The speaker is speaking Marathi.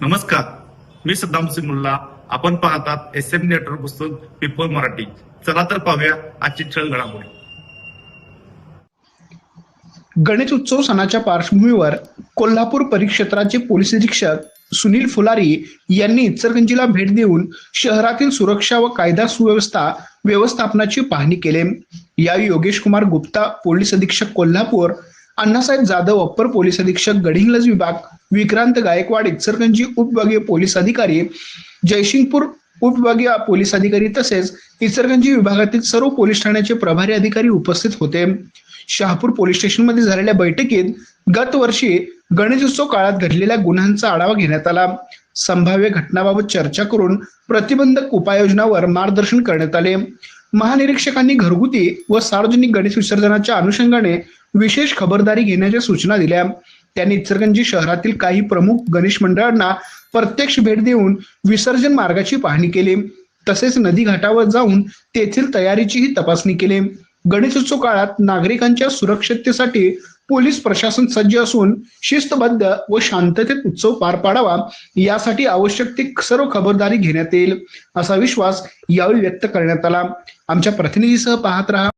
नमस्कार. मी सद्दाम सिंग आपण पाहतात एस एम नेटवर्क पुस्तक पीपल मराठी. चला तर पाहूया आजची छळ घडामोडी गणेश उत्सव सणाच्या पार्श्वभूमीवर कोल्हापूर परिक्षेत्राचे पोलीस निरीक्षक सुनील फुलारी यांनी इचलकंजीला भेट देऊन शहरातील सुरक्षा व कायदा सुव्यवस्था व्यवस्थापनाची पाहणी केली. यावेळी योगेश कुमार गुप्ता पोलीस अधीक्षक कोल्हापूर अण्णासाहेब जाधव अप्पर पोलीस अधीक्षक गडिंग्लज विभाग विक्रांत गायकवाड इचरगंजी उपविभागीय पोलीस अधिकारी जयसिंगपूर उपविभागीय पोलीस अधिकारी तसेच इचरगंजी विभागातील सर्व पोलीस ठाण्याचे प्रभारी अधिकारी उपस्थित होते. शहापूर पोलीस स्टेशनमध्ये झालेल्या बैठकीत गत वर्षी गणेशोत्सव काळात घडलेल्या गुन्ह्यांचा आढावा घेण्यात आला. संभाव्य घटनाबाबत चर्चा करून प्रतिबंधक उपाययोजनावर मार्गदर्शन करण्यात आले. महानिरीक्षकांनी घरगुती व सार्वजनिक गणेश विसर्जनाच्या अनुषंगाने विशेष खबरदारी घेण्याच्या सूचना दिल्या. त्यांनी इचरगंजी शहरातील काही प्रमुख गणेश मंडळांना प्रत्यक्ष भेट देऊन विसर्जन मार्गाची पाहणी केली. तसेच नदी घाटावर जाऊन तेथील तयारीचीही तपासणी केली. गणेशोत्सव काळात नागरिकांच्या सुरक्षिततेसाठी पोलीस प्रशासन सज्ज असून शिस्तबद्ध व शांततेत उत्सव पार पाडावा यासाठी आवश्यक ती सर्व खबरदारी घेण्यात येईल असा विश्वास यावेळी व्यक्त करण्यात आला. आमच्या प्रतिनिधीसह पाहत रहा.